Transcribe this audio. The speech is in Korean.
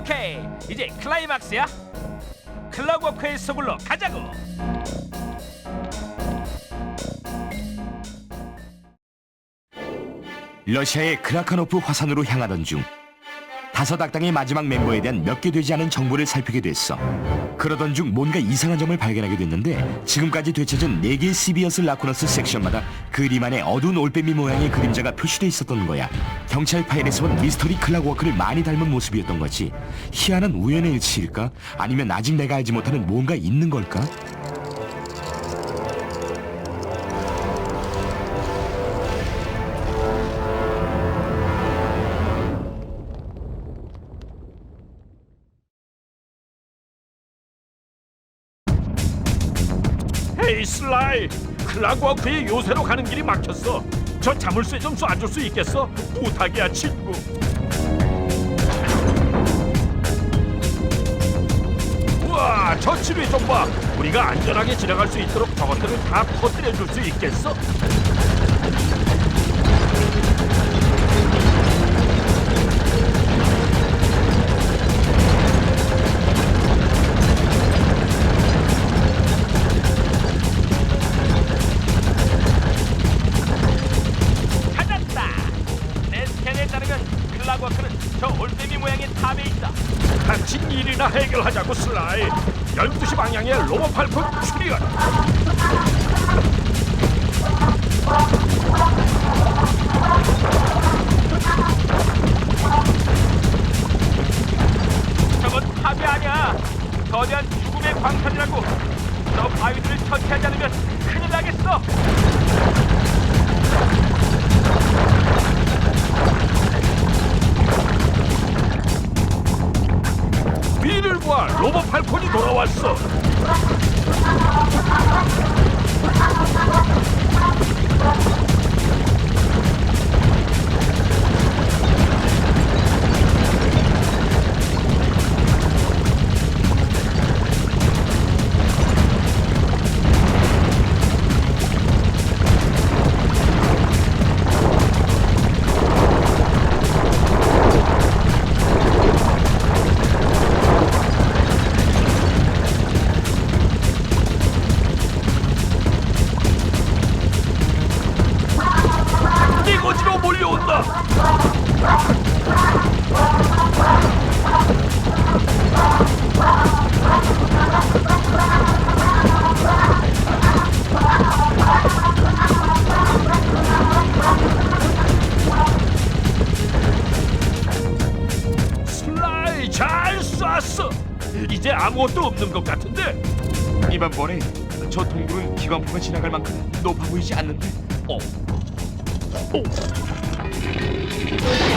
오케이 이제 클라이막스야. 클락워크의 서굴로 가자고. 러시아의 크라카노프 화산으로 향하던 중 다섯 악당의 마지막 멤버에 대한 몇 개 되지 않은 정보를 살피게 됐어. 그러던 중 뭔가 이상한 점을 발견하게 됐는데 지금까지 되찾은 네 개의 시비어스 라쿠너스 섹션마다 안에 어두운 올빼미 모양의 그림자가 표시돼 있었던 거야. 경찰 파일에서 본 미스터리 클락워크를 많이 닮은 모습이었던 거지. 희한한 우연의 일치일까? 아니면 아직 내가 알지 못하는 뭔가 있는 걸까? 헤이 슬라이 클락워크의 요새로 가는 길이 막혔어 저 자물쇠 좀 쏴줄 수 있겠어? 부탁이야 친구 우와 저 지뢰 좀봐 우리가 안전하게 지나갈 수 있도록 저것들을 다 터뜨려 줄 수 있겠어? 닥친 일이나 해결하자고 슬라이. 12시 방향에 로봇 팔콘 출현. 저건 탑이 아니야. 거대한 죽음의 광선이라고. 저 바위들을 처치하지 않으면 큰일 나겠어. 로봇 팔콘이 돌아왔어 슬라이 잘 쐈어 이제 아무것도 없는 것 같은데 이번 번에 저 동굴은 기관포가 지나갈 만큼 높아 보이지 않는데 어. 오. Let's go.